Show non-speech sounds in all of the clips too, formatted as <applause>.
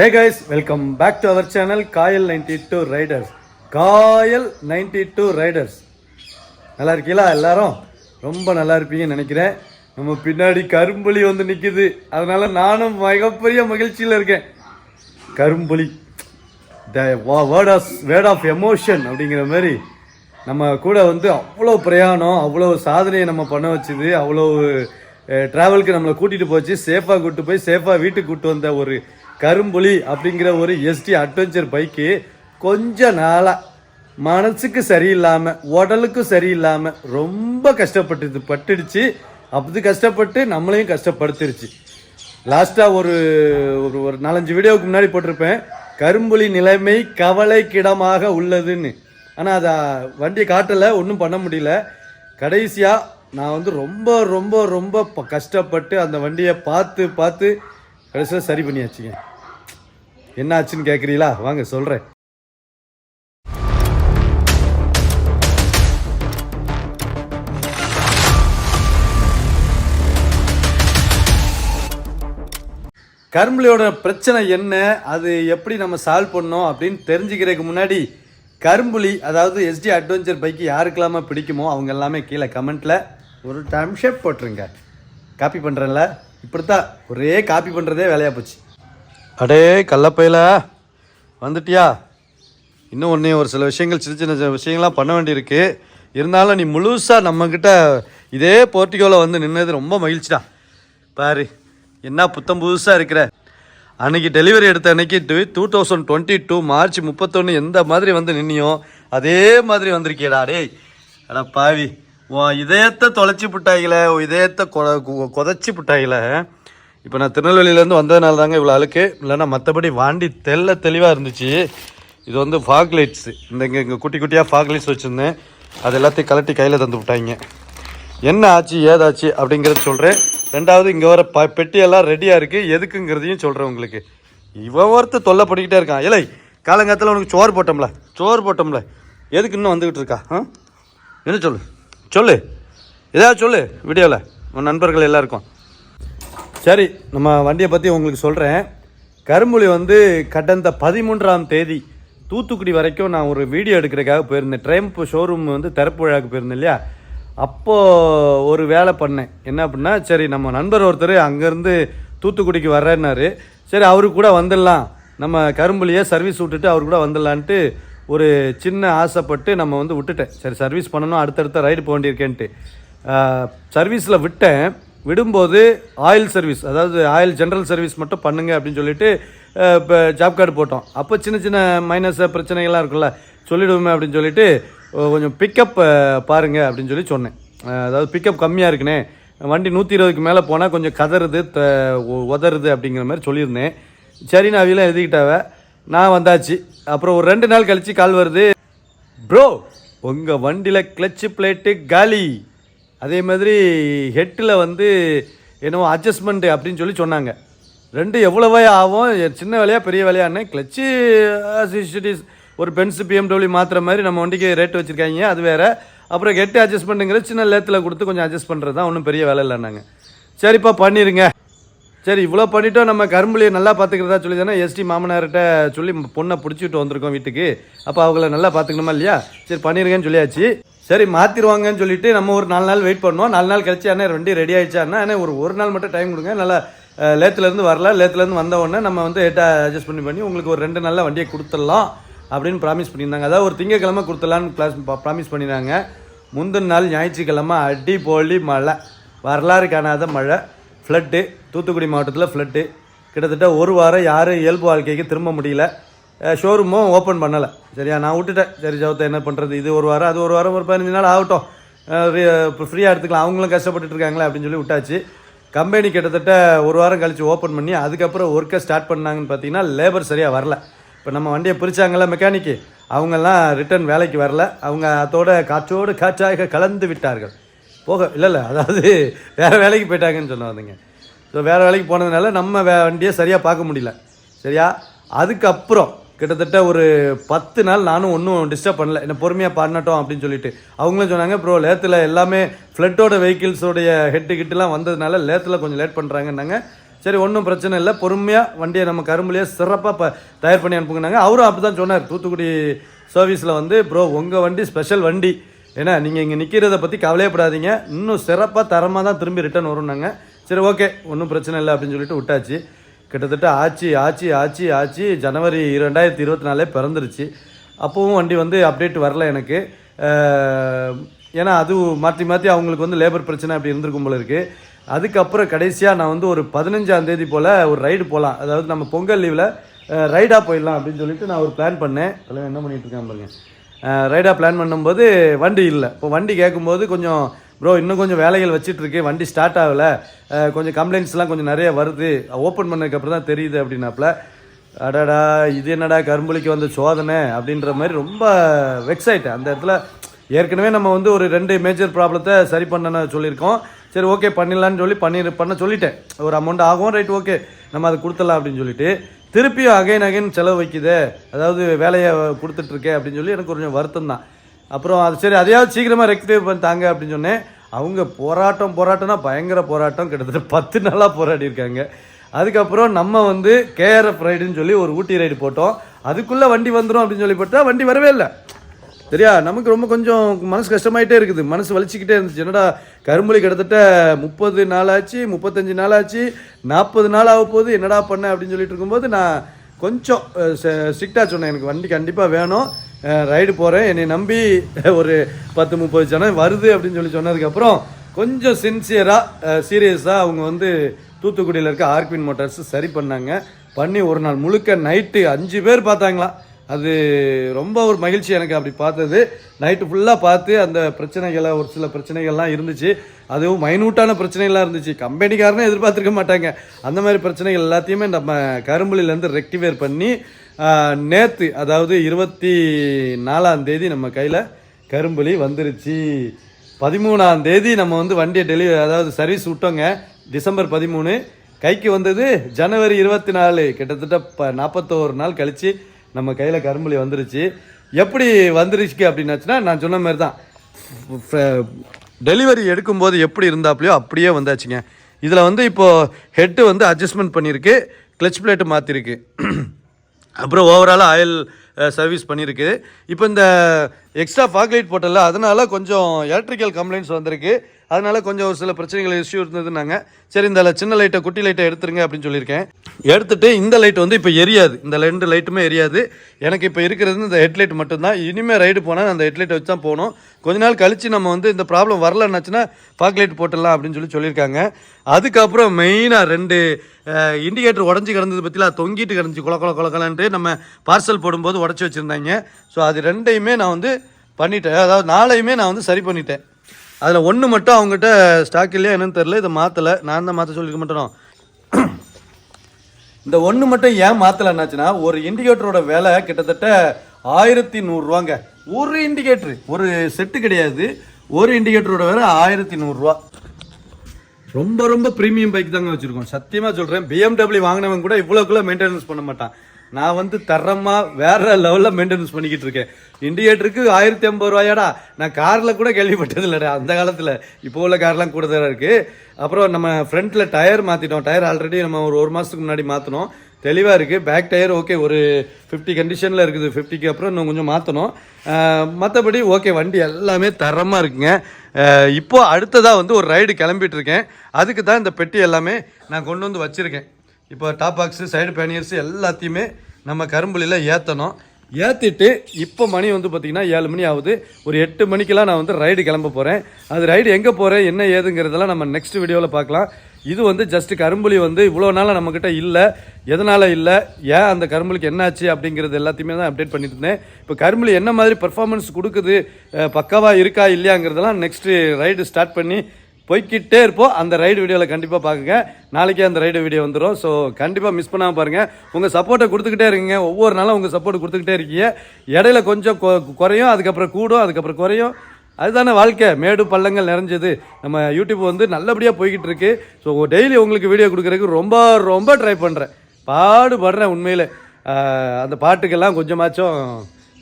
Hey guys welcome back to our channel Kayal ninety two riders Kayal ninety two riders நல்லா இருக்கீங்களா எல்லாரும்? ரொம்ப நல்லா இருப்பீங்கன்னு நினைக்கிறேன். நம்ம பின்னாடி கரும்புலி வந்து நிற்கிது அதனால நானும் மிகப்பெரிய மகிழ்ச்சியில் இருக்கேன். கரும்புலி. The word of word of emotion அப்படிங்கிற மாதிரி நம்ம கூட வந்து அவ்வளோ பிரயாணம் அவ்வளோ சாதனையை நம்ம பண்ண வச்சுது அவ்வளோ ட்ராவலுக்கு நம்மளை கூட்டிகிட்டு போச்சு. சேஃபாக கூட்டு போய் சேஃபாக வீட்டுக்கு கூட்டு வந்த ஒரு கரும்புலி அப்படிங்கிற ஒரு எஸ்டி அட்வென்ச்சர் பைக்கு கொஞ்ச நாளாக மனசுக்கு சரியில்லாமல் உடலுக்கும் சரியில்லாமல் ரொம்ப கஷ்டப்பட்டு பட்டுடுச்சு. அப்படி கஷ்டப்பட்டு நம்மளையும் கஷ்டப்படுத்திருச்சு. லாஸ்ட்டாக ஒரு ஒரு ஒரு நாலஞ்சு வீடியோவுக்கு முன்னாடி போட்டிருப்பேன். கரும்புலி நிலைமை கவலைக்கிடமாக உள்ளதுன்னு. ஆனால் அதை வண்டியை காட்டலை ஒன்றும் பண்ண முடியல. கடைசியாக நான் வந்து ரொம்ப ரொம்ப ரொம்ப ப- கஷ்டப்பட்டு அந்த வண்டியை பார்த்து பார்த்து கடைசியாக சரி பண்ணியாச்சுங்க. என்ன ஆச்சுன்னு கேட்குறீங்களா வாங்க சொல்கிறேன் கரும்புலியோட பிரச்சனை என்ன? அது எப்படி நம்ம சால்வ் பண்ணோம் அப்படின்னு தெரிஞ்சுக்கிறதுக்கு முன்னாடி கரும்புலி அதாவது எஸ்டி அட்வென்ச்சர் பைக்கு யாருக்கெல்லாமே பிடிக்குமோ அவங்க எல்லாமே கீழே கமெண்ட்டில் ஒரு டைம் ஷேப் போட்டுருங்க. காப்பி பண்ணுறேன்ல இப்படித்தான் ஒரே காப்பி பண்ணுறதே வேலையாக போச்சு. அடே கள்ளப்பையில. வந்துட்டியா? இன்னும் ஒன்றே ஒரு சில விஷயங்கள் சின்ன சின்ன விஷயங்கள்லாம் பண்ண வேண்டியிருக்கு. இருந்தாலும் நீ முழுசாக நம்மக்கிட்ட இதே போர்ட்டிகோவில் வந்து நின்னது ரொம்ப மகிழ்ச்சிடா. பாரு என்ன புத்தம் புதுசாக இருக்கிற. அன்னைக்கு டெலிவரி எடுத்த அன்னைக்கு two thousand twenty two March முப்பத்தொன்று எந்த மாதிரி வந்து நின்னியோ அதே மாதிரி வந்திருக்கியடா. டேய் அடா பாவி உன் இதயத்தை தொலைச்சி புட்டாயில இதயத்தை கொ கொ- புட்டாயில. இப்போ நான் திருநெல்வேலியிலேருந்து வந்ததுனால தாங்க இவ்வளோ அழுக்கு. இல்லைன்னா மற்றபடி வாண்டி தெல்ல தெளிவாக இருந்துச்சு. இது வந்து ஃபாக் லைட்ஸு இந்த இங்கே இங்கே குட்டி குட்டியாக ஃபாக் லைட்ஸ் வச்சுருந்தேன். அது எல்லாத்தையும் கலட்டி கையில் தந்து விட்டாங்க. என்ன ஆச்சு ஏதாச்சு அப்படிங்கிறத சொல்கிறேன் ரெண்டாவது இங்கே வர ப பெட்டியெல்லாம் ரெடியாக இருக்குது எதுக்குங்கிறதையும் சொல்கிறேன் உங்களுக்கு. இவன் ஒருத்தர் தொல்லை பண்ணிக்கிட்டே இருக்கான். இல்லை காலங்காலத்தில் உனக்கு சோறு போட்டோம்ல. சோறு போட்டோம்ல. எதுக்கு இன்னும் வந்துக்கிட்டு இருக்கா? ஆ? என்ன சொல்லு? சொல்லு. ஏதாவது சொல்லு வீடியோவில் உன் நண்பர்கள் எல்லாருக்கும். சரி நம்ம வண்டியை பற்றி உங்களுக்கு சொல்கிறேன் கரும்புலி வந்து கடந்த பதிமூன்றாம் தேதி தூத்துக்குடி வரைக்கும் நான் ஒரு வீடியோ எடுக்கிறதுக்காக போயிருந்தேன். ட்ரெம்ப் ஷோரூம் வந்து திறப்பு விழாவுக்கு போயிருந்தேன் இல்லையா? அப்போது ஒரு வேலை பண்ணேன். என்ன அப்படின்னா சரி நம்ம நண்பர் ஒருத்தர் அங்கேருந்து தூத்துக்குடிக்கு வர்றேன்னாரு சரி அவரு கூட வந்துடலாம். நம்ம கரும்புலியை சர்வீஸ் விட்டுட்டு அவர் கூட வந்துடலான்ட்டு ஒரு சின்ன ஆசைப்பட்டு நம்ம வந்து விட்டுட்டேன். சரி சர்வீஸ் பண்ணணும் அடுத்தடுத்த ரைடு போக வேண்டியிருக்கேன்ட்டு. சர்வீஸில் விட்டேன். விடும்போது ஆயில் சர்வீஸ் அதாவது ஆயில் ஜென்ரல் சர்வீஸ் மட்டும் பண்ணுங்க அப்படின்னு சொல்லிட்டு இப்போ ஜாப் கார்டு போட்டோம். அப்போ சின்ன சின்ன மைனஸ் பிரச்சனைகள்லாம் இருக்குல்ல சொல்லிவிடுவோமே அப்படின்னு சொல்லிட்டு கொஞ்சம் பிக்கப் பாருங்க அப்படின்னு சொல்லி சொன்னேன். அதாவது பிக்கப் கம்மியாக இருக்குனே வண்டி நூற்றி இருபதுக்கு மேலே போனால் கொஞ்சம் கதறுது த உதறுது அப்படிங்கிற மாதிரி சொல்லியிருந்தேன். சரி நான் அவையெல்லாம் எழுதிக்கிட்டாவ. நான் வந்தாச்சு. அப்புறம் ஒரு ரெண்டு நாள் கழித்து கால் வருது. ப்ரோ உங்கள் வண்டியில் கிளச்சு பிளேட்டு காலி அதே மாதிரி ஹெட்டில் வந்து என்னவோ அட்ஜஸ்ட்மெண்ட்டு அப்படின்னு சொல்லி சொன்னாங்க. ரெண்டு எவ்வளோவே ஆகும்? சின்ன வேலையாக பெரிய வேலையான்னு கிளச்சு ஒரு பென்ஸ் பிஎம்டபிள்யூ மாற்றுற மாதிரி நம்ம வண்டிக்கு ரேட் வச்சுருக்காங்க. அது வேறு. அப்புறம் ஹெட் அட்ஜஸ்ட்மெண்ட்டுங்கிற சின்ன லேத்தில் கொடுத்து கொஞ்சம் அட்ஜஸ்ட் பண்ணுறது தான். ஒன்றும் பெரிய வேலை இல்லைன்னாங்க. சரிப்பா பண்ணிடுங்க சரி இவ்வளோ பண்ணிட்டோம். நம்ம கரும்புலியை நல்லா பார்த்துக்கிறதா சொல்லி தானே எஸ்டி மாமனார்கிட்ட சொல்லி பொண்ணை பிடிச்சிட்டு வந்திருக்கோம் வீட்டுக்கு. அப்போ அவங்கள நல்லா பார்த்துக்கணுமா இல்லையா? சரி பண்ணிருங்கன்னு சொல்லியாச்சு. சரி மாற்றிடுவாங்கன்னு சொல்லிட்டு நம்ம ஒரு நாலு நாள் வெயிட் பண்ணோம். நாலு நாள் கழிச்சு அண்ணன் வண்டி ரெடி ஆயிடுச்சா? அண்ணா ஒரு ஒரு நாள் மட்டும் டைம் கொடுங்க. நல்லா லேத்துலேருந்து வரல. லேத்துலேருந்து வந்த உடனே நம்ம வந்து ஹெட்டாக அட்ஜஸ்ட் பண்ணி பண்ணி உங்களுக்கு ஒரு ரெண்டு நாளில் வண்டியை கொடுத்துடலாம் அப்படின்னு ப்ராமிஸ் பண்ணியிருந்தாங்க. அதாவது ஒரு திங்கக்கிழமை கொடுத்துடலான்னு கிளாஸ் ப்ராமிஸ் பண்ணியிருந்தாங்க முந்தின நாள் ஞாயிற்றுக்கிழமை அடி போலி மழை. வரலாறு காணாத மழை. ஃப்ளட்டு தூத்துக்குடி மாவட்டத்தில் ஃப்ளட்டு கிட்டத்தட்ட ஒரு வாரம் யாரும் இயல்பு வாழ்க்கைக்கு திரும்ப முடியல. ஷோரூமும் ஓப்பன் பண்ணலை. சரியா? நான் விட்டுட்டேன். சரி ஜவத்தை என்ன பண்ணுறது இது ஒரு வாரம் அது ஒரு வாரம் ஒரு பதினஞ்சு நாள் ஆகட்டும். ஃப்ரீயாக எடுத்துக்கலாம். அவங்களும் கஷ்டப்பட்டுட்டு இருக்காங்களே அப்படின்னு சொல்லி விட்டாச்சு. கம்பெனி கிட்டத்தட்ட ஒரு வாரம் கழித்து ஓப்பன் பண்ணி அதுக்கப்புறம் ஒர்க்கை ஸ்டார்ட் பண்ணாங்கன்னு பார்த்தீங்கன்னா லேபர் சரியாக வரல. இப்போ நம்ம வண்டியை பிரித்தாங்கள மெக்கானிக்கு அவங்கெல்லாம் ரிட்டர்ன் வேலைக்கு வரல. அவங்க அதோட காற்றோடு காற்றாக கலந்து விட்டார்கள். போக இல்லை இல்லை அதாவது வேறு வேலைக்கு போயிட்டாங்கன்னு சொன்னாங்க ஸோ வேறு வேலைக்கு போனதுனால நம்ம வே வண்டியை சரியாக பார்க்க முடியல. சரியா? அதுக்கப்புறம் கிட்டத்தட்ட ஒரு பத்து நாள் நானும் ஒன்றும் டிஸ்டர்ப் பண்ணல. என்ன பொறுமையாக பாடினட்டோம் அப்படின்னு சொல்லிட்டு. அவங்களும் சொன்னாங்க ப்ரோ லேத்தில் எல்லாமே ஃப்ளட்டோட வெஹிக்கிள்ஸோடைய ஹெட்டு கிட்டலாம் வந்ததுனால லேத்தில் கொஞ்சம் லேட் பண்ணுறாங்கன்னாங்க சரி ஒன்றும் பிரச்சனை இல்லை. பொறுமையாக வண்டியை நம்ம கரும்புலையே சிறப்பாக இப்போ தயார் பண்ணி அனுப்புங்கனாங்க அவரும் அப்படி தான் சொன்னார். தூத்துக்குடி சர்வீஸில் வந்து ப்ரோ உங்கள் வண்டி ஸ்பெஷல் வண்டி. ஏன்னா நீங்கள் இங்கே நிற்கிறத பற்றி கவலையப்படாதீங்க இன்னும் சிறப்பாக தரமாக தான் திரும்பி ரிட்டர்ன் வரும்னாங்க. சரி ஓகே ஒன்றும் பிரச்சனை இல்லை அப்படின்னு சொல்லிட்டு விட்டாச்சு. கிட்டத்தட்ட ஆச்சு ஆச்சு ஆச்சு ஆச்சு. ஜனவரி ரெண்டாயிரத்தி இருபத்தி நாலே பிறந்துருச்சு. அப்போவும் வண்டி வந்து அப்டேட் வரல எனக்கு. ஏன்னா அது மாற்றி மாற்றி அவங்களுக்கு வந்து லேபர் பிரச்சனை அப்படி இருந்திருக்கும் போல இருக்குது அதுக்கப்புறம் கடைசியாக நான் வந்து ஒரு பதினஞ்சாம் தேதி போல் ஒரு ரைடு போகலாம் அதாவது நம்ம பொங்கல் லீவில் ரைடாக போயிடலாம் அப்படின்னு சொல்லிட்டு நான் ஒரு பிளான் பண்ணேன். என்ன பண்ணிகிட்ருக்கேன் பாருங்க. ரைடாக பிளான் பண்ணும்போது வண்டி இல்லை. இப்போ வண்டி கேட்கும்போது கொஞ்சம் ப்ரோ இன்னும் கொஞ்சம் வேலைகள் வச்சுட்ருக்கேன் வண்டி ஸ்டார்ட் ஆகலை. கொஞ்சம் கம்ப்ளைண்ட்ஸ்லாம் கொஞ்சம் நிறைய வருது. ஓப்பன் பண்ணதுக்கப்புறம் தான் தெரியுது அப்படின்னாப்புல அடாடா இது என்னடா கரும்புலிக்கு வந்த சோதனை அப்படின்ற மாதிரி ரொம்ப வெக்ஸ் ஆயிட்டேன். அந்த இடத்துல ஏற்கனவே நம்ம வந்து ஒரு ரெண்டு மேஜர் ப்ராப்ளத்தை சரி பண்ண சொல்லியிருக்கோம். சரி ஓகே பண்ணிடலான்னு சொல்லி பண்ணி பண்ண சொல்லிட்டேன். ஒரு அமௌண்ட் ஆகும். ரைட் ஓகே நம்ம அதை கொடுத்துடலாம் அப்படின்னு சொல்லிட்டு திருப்பியும் அகைன் அகைன் செலவு வைக்குதே. அதாவது வேலையை கொடுத்துட்ருக்கே அப்படின்னு சொல்லி எனக்கு கொஞ்சம் வருத்தம் தான் அப்புறம் அது சரி அதையாவது சீக்கிரமாக ரெக்டிஃபை பண்ணிட்டாங்க அப்படின்னு சொன்னேன். அவங்க போராட்டம் போராட்டம்னா பயங்கர போராட்டம். கிட்டத்தட்ட பத்து நாளாக போராடி இருக்காங்க. அதுக்கப்புறம் நம்ம வந்து கேஆர்எஃப் ரைடுன்னு சொல்லி ஒரு ஊட்டி ரைடு போட்டோம். அதுக்குள்ளே வண்டி வந்துடும் அப்படின்னு சொல்லி போட்டால் வண்டி வரவே இல்லை. சரியா? நமக்கு ரொம்ப கொஞ்சம் மனசு கஷ்டமாயிட்டே இருக்குது. மனசு வலிச்சுக்கிட்டே இருந்துச்சு. என்னடா கரும்புலி கிட்டத்தட்ட முப்பது நாள் ஆச்சு முப்பத்தஞ்சு நாள் ஆச்சு நாற்பது நாள் ஆக போகுது. என்னடா பண்ண அப்படின்னு சொல்லிட்டு இருக்கும்போது நான் கொஞ்சம் ஸ்ட்ரிக்டாக சொன்னேன். எனக்கு வண்டி கண்டிப்பாக வேணும். ரைடு போகிறேன் என்னை நம்பி <laughs> ஒரு பத்து முப்பது ஜனம் வருது அப்படின்னு சொல்லி சொன்னதுக்கப்புறம் கொஞ்சம் சின்சியராக சீரியஸாக அவங்க வந்து தூத்துக்குடியில் இருக்க ஆர்க்வின் மோட்டார்ஸ் சரி பண்ணாங்க. பண்ணி ஒரு நாள் முழுக்க நைட்டு அஞ்சு பேர் பார்த்தாங்களாம் அது ரொம்ப ஒரு மகிழ்ச்சி எனக்கு அப்படி பார்த்தது. நைட்டு ஃபுல்லாக பார்த்து அந்த பிரச்சனைகளை ஒரு சில பிரச்சனைகள்லாம் இருந்துச்சு. அதுவும் மைனூட்டான பிரச்சனைகள்லாம் இருந்துச்சு. கம்பெனிக்காரனே எதிர்பார்த்துருக்க மாட்டாங்க. அந்த மாதிரி பிரச்சனைகள் எல்லாத்தையுமே நம்ம கரும்புலிலேருந்து ரெக்டிவேர் பண்ணி நேற்று அதாவது இருபத்தி நாலாம் தேதி நம்ம கையில் கரும்புலி வந்துருச்சு. பதிமூணாம் தேதி நம்ம வந்து வண்டியை டெலிவரி அதாவது சர்வீஸ் விட்டோங்க. டிசம்பர் பதிமூணு. கைக்கு வந்தது ஜனவரி இருபத்தி நாலு கிட்டத்தட்ட ப நாற்பத்தோரு நாள் கழிச்சு நம்ம கையில் கரும்புலி வந்துருச்சு. எப்படி வந்துருச்சு அப்படின்னாச்சுன்னா நான் சொன்ன மாதிரி தான் டெலிவரி எடுக்கும்போது எப்படி இருந்தாப்லையோ அப்படியே வந்தாச்சுங்க. இதில் வந்து இப்போது ஹெட்டு வந்து அட்ஜஸ்ட்மெண்ட் பண்ணியிருக்கு. கிளச் பிளேட்டு மாற்றிருக்கு அப்புறம் ஓவராலாக ஆயில் சர்வீஸ் பண்ணியிருக்கு. இப்போ இந்த எக்ஸ்ட்ரா ஃபாக் லைட் போட்டல. அதனால கொஞ்சம் எலக்ட்ரிக்கல் கம்ப்ளைண்ட்ஸ் வந்திருக்கு. அதனால கொஞ்சம் ஒரு சில பிரச்சனைகள் இஷ்யூ இருந்ததுனாங்க சரி இந்த சின்ன லைட்டை குட்டி லைட்டை எடுத்துருங்க அப்படின்னு சொல்லியிருக்கேன். எடுத்துட்டு இந்த லைட் வந்து இப்போ எரியாது. இந்த ரெண்டு லைட்டுமே எரியாது. எனக்கு இப்போ இருக்கிறது இந்த ஹெட்லைட் மட்டும்தான். இனிமேல் ரைடு போனால் அந்த ஹெட்லைட்டை வச்சு தான் போகணும். கொஞ்ச நாள் கழித்து நம்ம வந்து இந்த ப்ராப்ளம் வரலன்னாச்சுன்னா ஃபாக்லைட் போட்டுடலாம் அப்படின்னு சொல்லி சொல்லியிருக்காங்க. அதுக்கப்புறம் மெயினாக ரெண்டு இண்டிகேட்டர் உடஞ்சி கிடந்தது பற்றிலாம் தொங்கிட்டு கிடந்துச்சு. குல குல குலக்கலன்ட்டு நம்ம பார்சல் போடும்போது உடச்சி வச்சுருந்தாங்க. ஸோ அது ரெண்டையுமே நான் வந்து பண்ணிட்டேன். அதாவது நாளையுமே நான் வந்து சரி பண்ணிட்டேன். அதில் ஒன்று மட்டும் அவங்ககிட்ட ஸ்டாக் இல்லையா என்னன்னு தெரில இதை மாற்றலை நான் தான் மாற்ற சொல்லிக்க மாட்டேனோ? <clears throat> இந்த ஒன்று மட்டும் ஏன் மாற்றலைன்னாச்சுன்னா ஒரு இண்டிகேட்டரோட விலை கிட்டத்தட்ட ஆயிரத்தி நூறுரூவாங்க ஒரு இண்டிகேட்ரு ஒரு செட்டு கிடையாது. ஒரு இண்டிகேட்டரோட விலை ஆயிரத்தி நூறுரூவா ரொம்ப ரொம்ப ப்ரீமியம் பைக் தாங்க வச்சுருக்கோம். சத்தியமாக சொல்கிறேன் பிஎம்டபிள்யூ வாங்கினவங்க கூட இவ்வளோக்குள்ளே மெயின்டெனன்ஸ் பண்ண மாட்டான். நான் வந்து தரமாக வேற லெவலில் மெயின்டெனன்ஸ் பண்ணிக்கிட்டு இருக்கேன். இண்டிகேட்டருக்கு ஆயிரத்தி ஐம்பது ரூபாயாடா. நான் காரில் கூட கேள்விப்பட்டது இல்லைடா அந்த காலத்தில். இப்போ உள்ள கார்லாம் கூட தான் இருக்குது அப்புறம் நம்ம ஃப்ரண்ட்டில் டயர் மாற்றிட்டோம் டயர் ஆல்ரெடி நம்ம ஒரு ஒரு மாதத்துக்கு முன்னாடி மாற்றினோம் தெளிவாக இருக்குது பேக் டயர் ஓகே ஒரு ஃபிஃப்டி கண்டிஷனில் இருக்குது. ஃபிஃப்டிக்கு அப்புறம் இன்னும் கொஞ்சம் மாற்றணும் மற்றபடி ஓகே வண்டி எல்லாமே தரமாக இருக்குங்க. இப்போது அடுத்ததாக வந்து ஒரு ரைடு கிளம்பிட்டு இருக்கேன். அதுக்கு தான் இந்த பெட்டி எல்லாமே நான் கொண்டு வந்து வச்சுருக்கேன். இப்போ டாப் பாக்ஸு சைடு பேனியர்ஸ் எல்லாத்தையுமே நம்ம கரும்புலியில் ஏற்றணும் ஏற்றிட்டு இப்போ மணி வந்து பார்த்திங்கன்னா ஏழு மணி ஆகுது. ஒரு எட்டு மணிக்கெலாம் நான் வந்து ரைடு கிளம்ப போகிறேன் அது ரைடு எங்கே போகிறேன் என்ன ஏதுங்கிறதெல்லாம் நம்ம நெக்ஸ்ட் வீடியோவில் பார்க்கலாம். இது வந்து ஜஸ்ட் கரும்புலி வந்து இவ்வளோ நாளாக நம்மக்கிட்ட இல்லை. எதனால் இல்லை? ஏன் அந்த கரும்புலிக்கு என்னாச்சு அப்படிங்கிறது எல்லாத்தையுமே தான் அப்டேட் பண்ணிட்டு இருந்தேன். இப்போ கரும்புலி என்ன மாதிரி பெர்ஃபார்மன்ஸ் கொடுக்குது? பக்காவாக இருக்கா இல்லையாங்கிறதெல்லாம் நெக்ஸ்ட்டு ரைடு ஸ்டார்ட் பண்ணி போய்க்கிட்டே இருப்போம் அந்த ரைடு வீடியோவில் கண்டிப்பாக பார்க்குங்க நாளைக்கே அந்த ரைடு வீடியோ வந்துடும் ஸோ கண்டிப்பாக மிஸ் பண்ணாமல் பாருங்கள் உங்கள் சப்போர்ட்டை கொடுத்துக்கிட்டே இருக்கீங்க. ஒவ்வொரு நாளும் உங்கள் சப்போர்ட் கொடுத்துக்கிட்டே இருக்கீங்க. இடையில கொஞ்சம் கொ- குறையும். அதுக்கப்புறம் கூடும். அதுக்கப்புறம் குறையும். அதுதானே வாழ்க்கை. மேடு பள்ளங்கள் நிறைஞ்சது. நம்ம யூடியூப் வந்து நல்லபடியாக போய்கிட்டு இருக்கு ஸோ டெய்லி உங்களுக்கு வீடியோ கொடுக்குறதுக்கு ரொம்ப ரொம்ப ட்ரை பண்ணுறேன் பாடுபடுறேன் உண்மையில். அந்த பாட்டுக்கெல்லாம் கொஞ்சமாச்சும்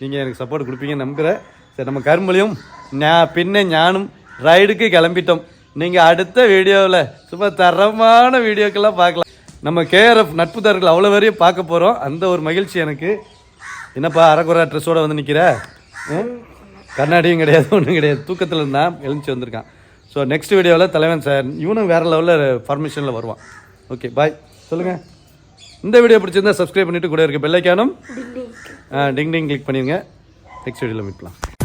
நீங்கள் எனக்கு சப்போர்ட் கொடுப்பீங்கன்னு நம்புகிறேன் சரி நம்ம கருமலையும் பின்ன ஞானும் ரைடுக்கு கிளம்பிட்டோம். நீங்கள் அடுத்த வீடியோவில் சும்மா தரமான வீடியோக்கெல்லாம் பார்க்கலாம். நம்ம கேஆர்எஃப் நட்புதாரர்கள் அவ்வளோ வரையும் பார்க்க போகிறோம் அந்த ஒரு மகிழ்ச்சி எனக்கு. என்னப்பா அரைக்குறை ட்ரெஸ்ஸோட வந்து நிற்கிற கண்ணாடியும் கிடையாது ஒன்றும் கிடையாது. தூக்கத்தில் இருந்தான் எழுந்துச்சு வந்திருக்கான். ஸோ நெக்ஸ்ட் வீடியோவில் தலைவன் சார் இவனும் வேறு லெவலில் ஃபார்மேஷனில் வருவான். ஓகே பாய் சொல்லுங்கள் இந்த வீடியோ பிடிச்சிருந்தா சப்ஸ்கிரைப் பண்ணிட்டு கூட இருக்க பெல்லைக்கானும் டிங் டிங் கிளிக் பண்ணிடுங்க. நெக்ஸ்ட் வீடியோவில் மீட் பண்ணலாம்